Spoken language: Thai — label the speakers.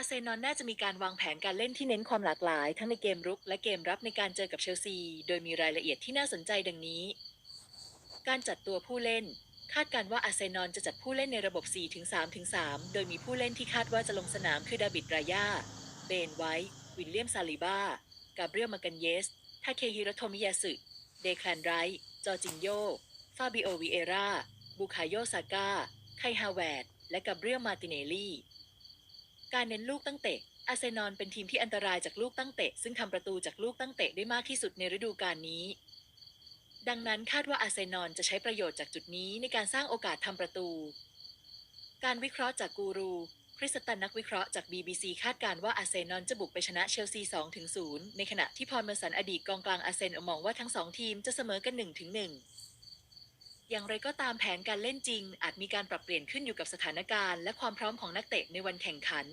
Speaker 1: อาร์เซนอลน่าจะมีการวางแผนการเล่นที่เน้นความหลากหลาย ทั้งในเกมรุกและเกมรับในการเจอกับเชลซี โดยมีรายละเอียดที่น่าสนใจดังนี้ การจัดตัวผู้เล่น คาดการณ์ว่าอาร์เซนอลจะจัดผู้เล่นในระบบ 4-3-3 โดยมีผู้เล่นที่คาดว่าจะลงสนามคือดาบิดรายาเบนไวท์วิลเลียมซาลิบากาเบรียลมากันเยสทาเคฮิโรโทมิยาสึเดคลนไรท์จอจินโยฟาบิโอวิเอราบุคาโยซาก้าไคฮาวเวดและกาเบรียลมาติเนลลี่ การเน้นลูกตั้งเตะ อาร์เซนอลเป็นทีมที่อันตรายจากลูกตั้งเตะ ซึ่งทำประตูจากลูกตั้งเตะได้มากที่สุดในฤดูกาลนี้ ดังนั้นคาดว่าอาร์เซนอลจะใช้ประโยชน์จากจุดนี้ในการสร้างโอกาสทำประตู การวิเคราะห์จากกูรูคริสตันนักวิเคราะห์จาก BBC คาดการณ์ว่าอาร์เซนอลจะบุกไปชนะเชลซี 2-0 ในขณะที่พรเมอร์สันอดีตกองกลางอาร์เซนอลมองว่าทั้งสองทีมจะเสมอกัน 1-1 อย่างไรก็ตามแผนการเล่นจริง อาจมีการปรับเปลี่ยนขึ้นอยู่กับสถานการณ์และความพร้อมของนักเตะในวันแข่งขัน